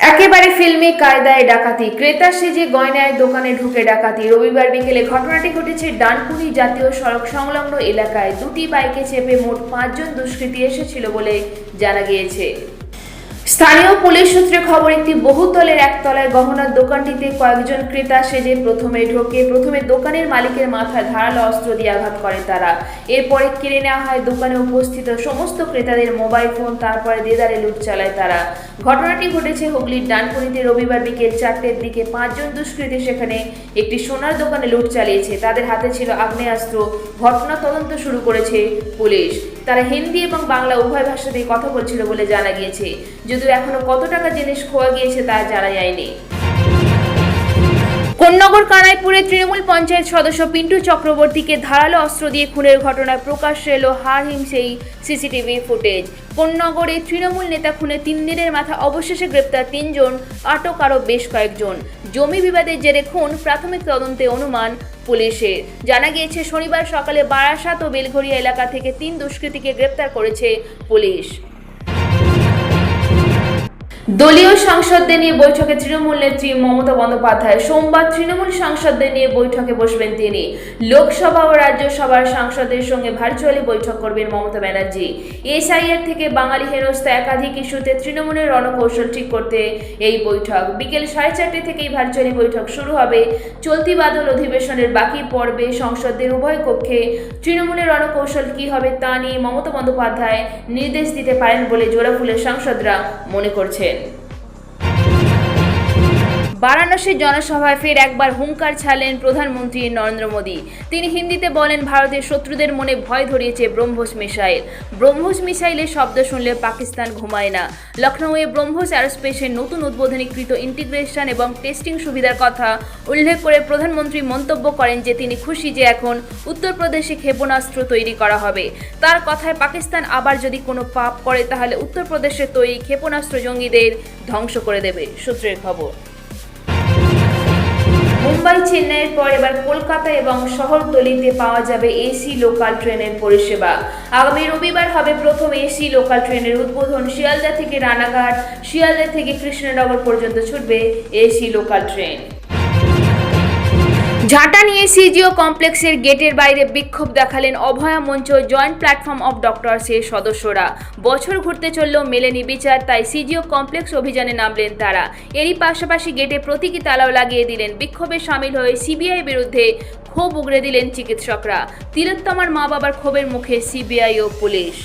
একেবারে ফিল্মে কায়দায় ডাকাতি। ক্রেতা সেজে গয়নায় দোকানে ঢুকে ডাকাতি। রবিবার বিকেলে ঘটনাটি ঘটেছে ডানকুনি জাতীয় সড়ক সংলগ্ন এলাকায়। দুটি বাইকে চেপে মোট পাঁচজন দুষ্কৃতী এসেছিল বলে জানা গিয়েছে। স্থানীয় পুলিশ সূত্রে খবর, একটি বহুতলের একতলায় গহনার দোকানটিতে কয়েকজন ক্রেতা সেজে প্রথমে ঢোকে। প্রথমে দোকানের মালিকের মাথায় ধারালো অস্ত্র দিয়ে আঘাত করে তারা। এরপরে কিনে নেওয়া হয়। দোকানে উপস্থিত সমস্ত ক্রেতাদের মোবাইল ফোন, তারপরে দেদারে লুট চালায় তারা। ঘটনাটি ঘটেছে হুগলির ডানকুনিতে রবিবার বিকেল চারটের দিকে। পাঁচজন দুষ্কৃতী সেখানে একটি সোনার দোকানে লুট চালিয়েছে। তাদের হাতে ছিল আগ্নেয়াস্ত্র। ঘটনা তদন্ত শুরু করেছে পুলিশ। তারা হিন্দি এবং বাংলা উভয় ভাষাতেই কথা বলছিল বলে জানা গিয়েছে। যদিও এখনও কত টাকা জিনিস খোয়া গিয়েছে তা জানা যায়নি। কোন্নগর কানাইপুরে তৃণমূল পঞ্চায়েত সদস্য পিন্টু চক্রবর্তীকে ধারালো অস্ত্র দিয়ে খুনের ঘটনায় প্রকাশ্যে এলো হার হিংসেই সিসিটিভি ফুটেজ। কোন্নগরে তৃণমূল নেতা খুনে তিন দিনের মাথা অবশেষে গ্রেপ্তার তিনজন, আটক আরও বেশ কয়েকজন। জমি বিবাদের জেরে খুন, প্রাথমিক তদন্তে অনুমান পুলিশের। জানা গিয়েছে, শনিবার সকালে বারাসাত ও বেলঘরিয়া এলাকা থেকে তিন দুষ্কৃতীকে গ্রেপ্তার করেছে পুলিশ। দলীয় সাংসদদের নিয়ে বৈঠকে তৃণমূল নেত্রী মমতা বন্দ্যোপাধ্যায়। সোমবার তৃণমূল সাংসদদের নিয়ে বৈঠকে বসবেন তিনি। লোকসভা ও রাজ্যসভার সাংসদদের সঙ্গে ভার্চুয়ালি বৈঠক করবেন মমতা ব্যানার্জি। এসআইআর থেকে বাঙালি হেনস্থা একাধিক ইস্যুতে তৃণমূলের রণকৌশল ঠিক করতে এই বৈঠক। বিকেল সাড়ে চারটে থেকেই ভার্চুয়ালি বৈঠক শুরু হবে। চলতি বাদল অধিবেশনের বাকি পর্বে সংসদের উভয় কক্ষে তৃণমূলের রণকৌশল কি হবে তা নিয়ে মমতা বন্দ্যোপাধ্যায় নির্দেশ দিতে পারেন বলে জোড়াফুলের সাংসদরা মনে করছেন। বারাণসীর জনসভায় ফের একবার হুঙ্কার ছাড়লেন প্রধানমন্ত্রী নরেন্দ্র মোদী। তিনি হিন্দিতে বলেন, ভারতের শত্রুদের মনে ভয় ধরিয়েছে ব্রহ্মোস মিসাইল। ব্রহ্মোস মিসাইলের শব্দ শুনলে পাকিস্তান ঘুমায় না। লখনৌয়ে ব্রহ্মোস অ্যারোস্পেসের নতুন উদ্বোধনীকৃত ইন্টিগ্রেশন এবং টেস্টিং সুবিধার কথা উল্লেখ করে প্রধানমন্ত্রী মন্তব্য করেন যে, তিনি খুশি যে এখন উত্তরপ্রদেশে ক্ষেপণাস্ত্র তৈরি করা হবে। তার কথায়, পাকিস্তান আবার যদি কোনো পাপ করে, তাহলে উত্তরপ্রদেশের তৈরি ক্ষেপণাস্ত্র জঙ্গিদের ধ্বংস করে দেবে। সূত্রের খবর। মুম্বাই, চেন্নাইয়ের পর এবার কলকাতা এবং শহরতলিতে পাওয়া যাবে এসি লোকাল ট্রেনের পরিষেবা। আগামী রবিবার হবে প্রথম এসি লোকাল ট্রেনের উদ্বোধন। শিয়ালদা থেকে রানাঘাট, শিয়ালদা থেকে কৃষ্ণনগর পর্যন্ত ছুটবে এসি লোকাল ট্রেন। ঝাঁটা নিয়ে সিজিও কমপ্লেক্সের গেটের বাইরে বিক্ষোভ দেখালেন অভয়া মঞ্চ জয়েন্ট প্ল্যাটফর্ম অফ ডক্টরসের সদস্যরা। বছর ঘুরতে চলল মেলেনি বিচার, তাই সিজিও কমপ্লেক্স অভিযানে নামলেন তারা। এরই পাশাপাশি গেটে প্রতীকী তালাও লাগিয়ে দিলেন। বিক্ষোভে সামিল হয়ে সিবিআই বিরুদ্ধে ক্ষোভ উগড়ে দিলেন চিকিৎসকরা। তিলোত্তমার মা বাবার ক্ষোভের মুখে সিবিআই ও পুলিশ।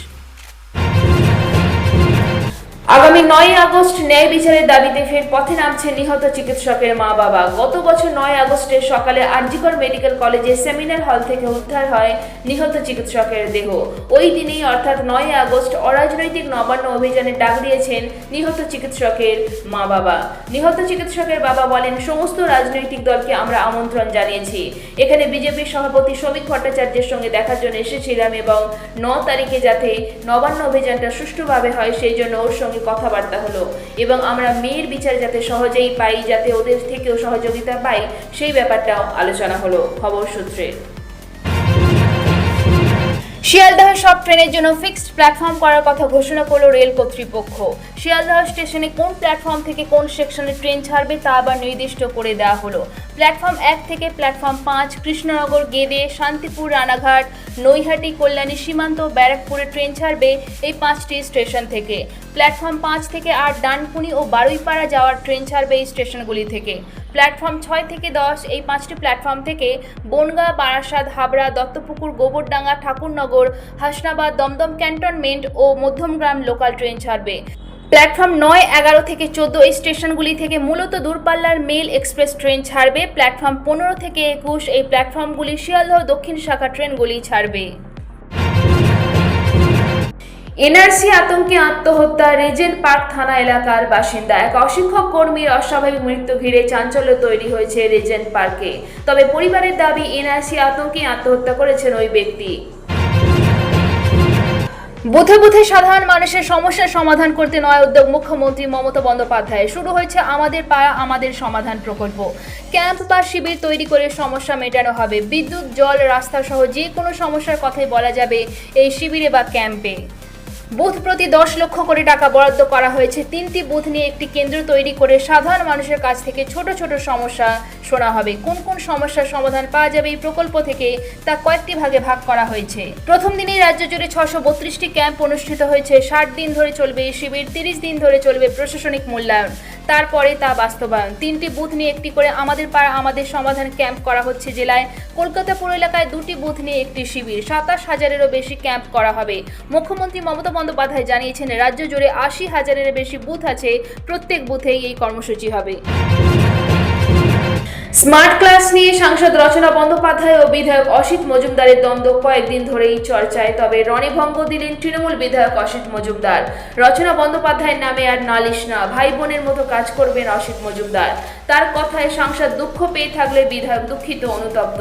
আগামী নয় আগস্ট ন্যায় বিচারের দাবিতে ফের পথে নামছে নিহত চিকিৎসকের মা বাবা গত বছর নয় আগস্টের সকালে আরজিকর মেডিকেল কলেজে সেমিনার হল থেকে উদ্ধার হয় নিহত চিকিৎসকের দেহ। ওই দিনেই অর্থাৎ নয় আগস্ট অরাজনৈতিক নবান্ন অভিযানে ডাক দিয়েছেন নিহত চিকিৎসকের মা বাবা নিহত চিকিৎসকের বাবা বলেন, সমস্ত রাজনৈতিক দলকে আমরা আমন্ত্রণ জানিয়েছি। এখানে বিজেপির সভাপতি শ্রমিক ভট্টাচার্যের সঙ্গে দেখার জন্য এসেছিলাম এবং ন তারিখে যাতে নবান্ন অভিযানটা সুষ্ঠুভাবে হয়, সেই জন্য ওর সঙ্গে কথাবার্তা হলো। এবং আমরা মেয়ের বিচার যাতে সহজেই পাই, যাতে ওদের থেকেও সহযোগিতা পাই, সেই ব্যাপারটাও আলোচনা হলো খবর সূত্রে। শিয়ালদহ সব ট্রেনের জন্য ফিক্সড প্ল্যাটফর্ম করার কথা ঘোষণা করল রেল কর্তৃপক্ষ। শিয়ালদহ স্টেশনে কোন প্ল্যাটফর্ম থেকে কোন সেকশনে ট্রেন ছাড়বে তা আবার নির্দিষ্ট করে দেওয়া হলো। প্ল্যাটফর্ম এক থেকে প্ল্যাটফর্ম পাঁচ কৃষ্ণনগর, গেদে, শান্তিপুর, রানাঘাট, নৈহাটি, কল্যাণী সীমান্ত, ব্যারাকপুরে ট্রেন ছাড়বে এই পাঁচটি স্টেশন থেকে। প্ল্যাটফর্ম পাঁচ থেকে আট ডানকুনি ও বারুইপাড়া যাওয়ার ট্রেন ছাড়বে এই স্টেশনগুলি থেকে। প্ল্যাটফর্ম ছয় থেকে দশ, এই পাঁচটি প্ল্যাটফর্ম থেকে বনগাঁ, বারাসাত, হাবড়া, দত্তপুকুর, গোবরডাঙ্গা, ঠাকুরনগর, হাসনাবাদ, দমদম ক্যান্টনমেন্ট ও মধ্যমগ্রাম লোকাল ট্রেন ছাড়বে। প্ল্যাটফর্ম নয়, এগারো থেকে চোদ্দ, এই স্টেশনগুলি থেকে মূলত দূরপাল্লার মেল এক্সপ্রেস ট্রেন ছাড়বে। প্ল্যাটফর্ম পনেরো থেকে একুশ, এই প্ল্যাটফর্মগুলি শিয়ালদহ দক্ষিণ শাখা ট্রেনগুলি ছাড়বে। এনআরসি আতঙ্কে আত্মহত্যা রেজেন্ট পার্ক থানা এলাকার বাসিন্দা। এক অশিক্ষক কর্মীর অস্বাভাবিক মৃত্যু ঘিরে চাঞ্চল্য তৈরি হয়েছে রেজেন্ট পার্কে। তবে পরিবারের দাবি, এনআরসি আতঙ্কে আত্মহত্যা করেছেন ওই ব্যক্তি। বুথে বুথে সাধারণ মানুষের সমস্যার সমাধান করতে নয় উদ্যোগ মুখ্যমন্ত্রী মমতা বন্দ্যোপাধ্যায়। শুরু হয়েছে আমাদের পাড়া, আমাদের সমাধান প্রকল্প। ক্যাম্প বা শিবির তৈরি করে সমস্যা মেটানো হবে। বিদ্যুৎ, জল, রাস্তা সহ যে কোনো সমস্যার কথাই বলা যাবে এই শিবিরে বা ক্যাম্পে। বুথ প্রতি দশ লক্ষ কোটি টাকা বরাদ্দ করা হয়েছে। তিনটি বুথ নিয়ে একটি কেন্দ্র তৈরি করে সাধারণ মানুষের কাছ থেকে ছোট ছোট সমস্যা শোনা হবে। কোন কোন সমস্যার সমাধান পাওয়া যাবে এই প্রকল্প থেকে তা কয়েকটি ভাগে ভাগ করা হয়েছে। প্রথম দিনেই রাজ্য জুড়ে ছশো বত্রিশটি ক্যাম্প অনুষ্ঠিত হয়েছে। ষাট দিন ধরে চলবে এই শিবির, তিরিশ দিন ধরে চলবে প্রশাসনিক মূল্যায়ন। তারপরে তা বাস্তবায়ন। তিনটি বুথ নিয়ে একটি করে আমাদের পাড়া, আমাদের সমাধান ক্যাম্প করা হচ্ছে জেলায়। কলকাতা পুর এলাকায় দুটি বুথ নিয়ে একটি শিবির। সাতাশ হাজারেরও বেশি ক্যাম্প করা হবে। মুখ্যমন্ত্রী মমতা বন্দ্যোপাধ্যায় জানিয়েছেন, রাজ্য জুড়ে আশি হাজারের বেশি বুথ আছে। প্রত্যেক বুথেই এই কর্মসূচি হবে। স্মার্ট ক্লাস নিয়ে সাংসদ রচনা বন্দ্যোপাধ্যায় ও বিধায়ক অসিত মজুমদারের দ্বন্দ্ব কয়েকদিন ধরেই চর্চায়, তবে রণভঙ্গ দিলেন তৃণমূল বিধায়ক অসিত মজুমদার। রচনা বন্দ্যোপাধ্যায়ের নামে আর নালিশ না, ভাই বোনের মতো কাজ করবেন অসিত মজুমদার। তার কথায় সাংসদ দুঃখ পেয়ে থাকলে বিধায়ক দুঃখিত, অনুতপ্ত।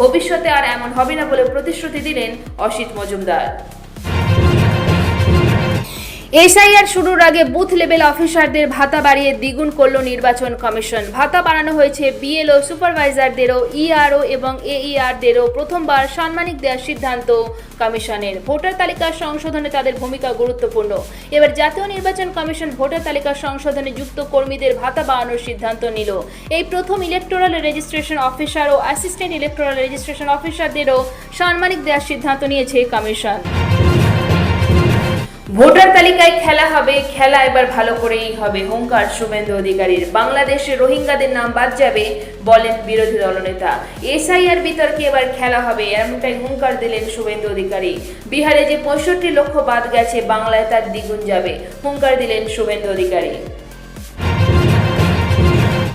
ভবিষ্যতে আর এমন হবে না বলে প্রতিশ্রুতি দিলেন অসিত মজুমদার। এসআইআর শুরুর আগে বুথ লেভেল অফিসারদের ভাতা বাড়িয়ে দ্বিগুণ করল নির্বাচন কমিশন। ভাতা বাড়ানো হয়েছে বিএলও সুপারভাইজারদেরও, ইআরও এবং এইআরদেরও প্রথমবার সাম্মানিক দেওয়ার সিদ্ধান্ত কমিশনের। ভোটার তালিকা সংশোধনে তাদের ভূমিকা গুরুত্বপূর্ণ। এবার জাতীয় নির্বাচন কমিশন ভোটার তালিকা সংশোধনে যুক্ত কর্মীদের ভাতা বাড়ানোর সিদ্ধান্ত নিল। এই প্রথম ইলেকটোরাল রেজিস্ট্রেশন অফিসার ও অ্যাসিস্ট্যান্ট ইলেকটোরাল রেজিস্ট্রেশন অফিসারদেরও সাম্মানিক দেওয়ার সিদ্ধান্ত নিয়েছে কমিশন। ভোটার তালিকায় খেলা হবে, খেলা এবার ভালো করেই হবে। হোমকার শুভেন্দু অধিকারীর। বাংলাদেশে রোহিঙ্গাদের নাম বাদ যাবে বলেন বিরোধী দলনেতা। এসআইআর বিতর্কে এবার খেলা হবে, এমনটাই হুঙ্কার দিলেন শুভেন্দু অধিকারী। বিহারে যে পঁয়ষট্টি লক্ষ বাদ গেছে, বাংলায় তার দ্বিগুণ যাবে। হুঙ্কার দিলেন শুভেন্দু অধিকারী।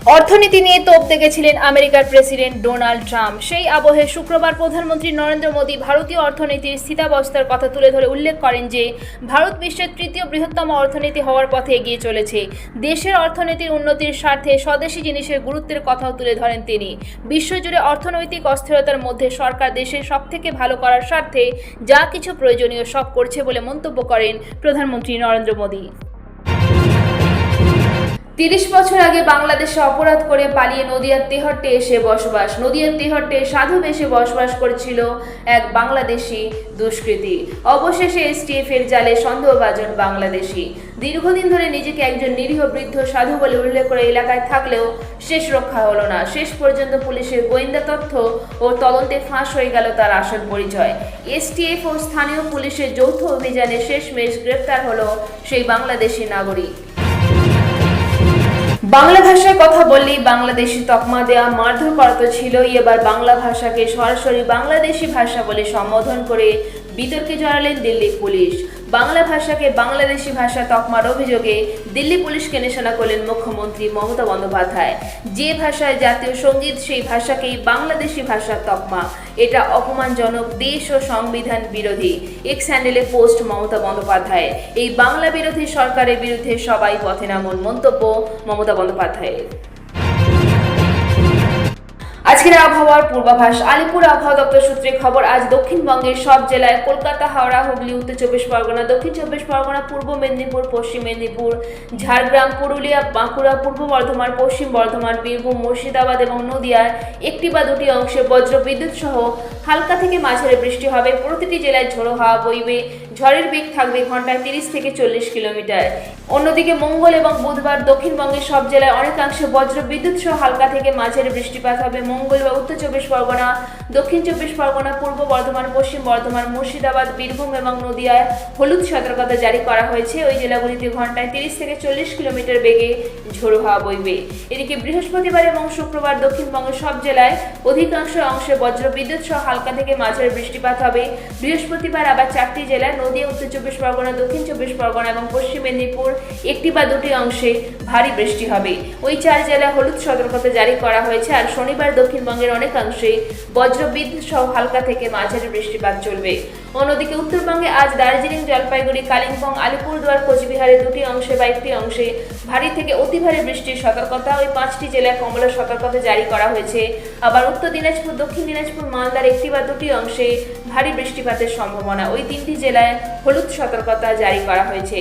অর্থনীতি নিয়ে তোপ দেখেছিলেন আমেরিকার প্রেসিডেন্ট ডোনাল্ড ট্রাম্প। সেই আবহে শুক্রবার প্রধানমন্ত্রী নরেন্দ্র মোদী ভারতীয় অর্থনীতির স্থিতাবস্থার কথা তুলে ধরে উল্লেখ করেন যে, ভারত বিশ্বের তৃতীয় বৃহত্তম অর্থনীতি হওয়ার পথে এগিয়ে চলেছে। দেশের অর্থনীতির উন্নতির স্বার্থে স্বদেশি জিনিসের গুরুত্বের কথাও তুলে ধরেন তিনি। বিশ্বজুড়ে অর্থনৈতিক অস্থিরতার মধ্যে সরকার দেশের সবথেকে ভালো করার স্বার্থে যা কিছু প্রয়োজনীয় সব করছে বলে মন্তব্য করেন প্রধানমন্ত্রী নরেন্দ্র মোদী। তিরিশ বছর আগে বাংলাদেশে অপরাধ করে পালিয়ে নদিয়ার তেহট্টে এসে বসবাস। নদিয়ার তেহট্টে সাধু বেশে বসবাস করেছিল এক বাংলাদেশি দুষ্কৃতী। অবশেষে এসটিএফ এর জালে সন্দেহভাজন বাংলাদেশি। দীর্ঘদিন ধরে নিজেকে একজন নিরীহ বৃদ্ধ সাধু বলে উল্লেখ করে এলাকায় থাকলেও শেষ রক্ষা হলো না। শেষ পর্যন্ত পুলিশের গোয়েন্দা তথ্য ও তদন্তে ফাঁস হয়ে গেল তার আসল পরিচয়। এসটিএফ ও স্থানীয় পুলিশের যৌথ অভিযানে শেষমেশ গ্রেপ্তার হলো সেই বাংলাদেশি নাগরিক। বাংলা ভাষায় কথা বললেই বাংলাদেশি তকমা দেওয়া মারধর করা তো ছিলই। এবার বাংলা ভাষাকে সরাসরি বাংলাদেশি ভাষা বলে সম্বোধন করে বিতর্কে জড়ালেন দিল্লি পুলিশ। বাংলা ভাষাকে বাংলাদেশি ভাষা তকমার অভিযোগে দিল্লি পুলিশকে নিশানা করলেন মুখ্যমন্ত্রী মমতা বন্দ্যোপাধ্যায়। যে ভাষায় জাতীয় সংগীত, সেই ভাষাকেই বাংলাদেশি ভাষার তকমা। এটা অপমানজনক দেশ ও সংবিধান বিরোধী। এক্স হ্যান্ডেলে পোস্ট মমতা বন্দ্যোপাধ্যায়। এই বাংলা বিরোধী সরকারের বিরুদ্ধে সবাই পথে নামুন মন্তব্য মমতা বন্দ্যোপাধ্যায়ের। আজকের আবহাওয়ার পূর্বাভাস, আলিপুর আবহাওয়া দপ্তর সূত্রে খবর, আজ দক্ষিণবঙ্গের সব জেলায় কলকাতা, হাওড়া, হুগলি, উত্তর চব্বিশ পরগনা, দক্ষিণ চব্বিশ পরগনা, পূর্ব মেদিনীপুর, পশ্চিম মেদিনীপুর, ঝাড়গ্রাম, পুরুলিয়া, বাঁকুড়া, পূর্ব বর্ধমান, পশ্চিম বর্ধমান, বীরভূম, মুর্শিদাবাদ এবং নদিয়ার একটি বা দুটি অংশে বজ্র বিদ্যুৎ সহ হালকা থেকে মাঝারি বৃষ্টি হবে। প্রতিটি জেলায় ঝোড়ো হাওয়া বইবে। ঝড়ের বেগ থাকবে ঘন্টায় তিরিশ থেকে চল্লিশ কিলোমিটার। অন্যদিকে মঙ্গল এবং বুধবার দক্ষিণবঙ্গের সব জেলায় অনেকাংশে বজ্র বিদ্যুৎ সহ হালকা থেকে মাঝারি বৃষ্টিপাত হবে। মঙ্গল বা উত্তর চব্বিশ পরগনা, দক্ষিণ চব্বিশ পরগনা, পূর্ব বর্ধমান, পশ্চিম বর্ধমান, মুর্শিদাবাদ, বীরভূম এবং নদিয়ায় হলুদ সতর্কতা জারি করা হয়েছে। ওই জেলাগুলিতে ঘন্টায় তিরিশ থেকে চল্লিশ কিলোমিটার বেগে ঝোড়ো হাওয়া বইবে। এদিকে বৃহস্পতিবার এবং শুক্রবার দক্ষিণবঙ্গের সব জেলায় অধিকাংশ অংশে বজ্র বিদ্যুৎ সহ হালকা থেকে মাঝের বৃষ্টিপাত হবে। বৃহস্পতিবার আবার চারটি জেলায় নদীয়া উত্তর চব্বিশ পরগনা, দক্ষিণ চব্বিশ পরগনা এবং পশ্চিম মেদিনীপুর একটি বা দুটি অংশে ভারী বৃষ্টি হবে। ওই চার জেলায় হলুদ সতর্কতা জারি করা হয়েছে। আর শনিবার দক্ষিণবঙ্গের অনেকাংশে বজ্রবিদ্যুৎ সহ হালকা থেকে মাঝারি বৃষ্টিপাত চলবে। অন্যদিকে উত্তরবঙ্গে আজ দার্জিলিং, জলপাইগুড়ি, কালিম্পং, আলিপুরদুয়ার কোচবিহারের দুটি অংশে বা একটি অংশে ভারী থেকে অতি ভারী বৃষ্টির সতর্কতা। ওই পাঁচটি জেলায় কমলা সতর্কতা জারি করা হয়েছে। আবার উত্তর দিনাজপুর, দক্ষিণ দিনাজপুর, মালদার একটি বা দুটি অংশে ভারী বৃষ্টিপাতের সম্ভাবনা। ওই তিনটি জেলায় হলুদ সতর্কতা জারি করা হয়েছে।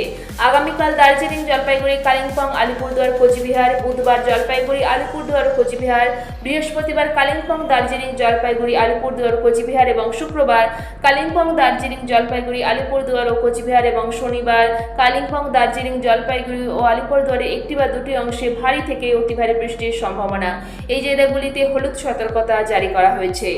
আগামীকাল দার্জিলিং, জলপাইগুড়ি, কালিম্পং, আলিপুরদুয়ার, কোচবিহার, বুধবার জলপাইগুড়ি, আলিপুরদুয়ার, কোচবিহার, বৃহস্পতিবার কালিম্পং, দার্জিলিং, জলপাইগুড়ি, আলিপুরদুয়ার, কোচবিহার এবং শুক্রবার কালিম্পং দার্জিলিং জলপাইগুড়ি, আলিপুরদুয়ার ও কোচবিহার এবং শনিবার কালিম্পং, দার্জিলিং, জলপাইগুড়ি ও আলিপুরদুয়ারে একটি বা দুটি অংশে ভারী থেকে অতি ভারী বৃষ্টির সম্ভাবনা। এই জেলাগুলিতে হলুদ সতর্কতা জারি করা হয়েছে।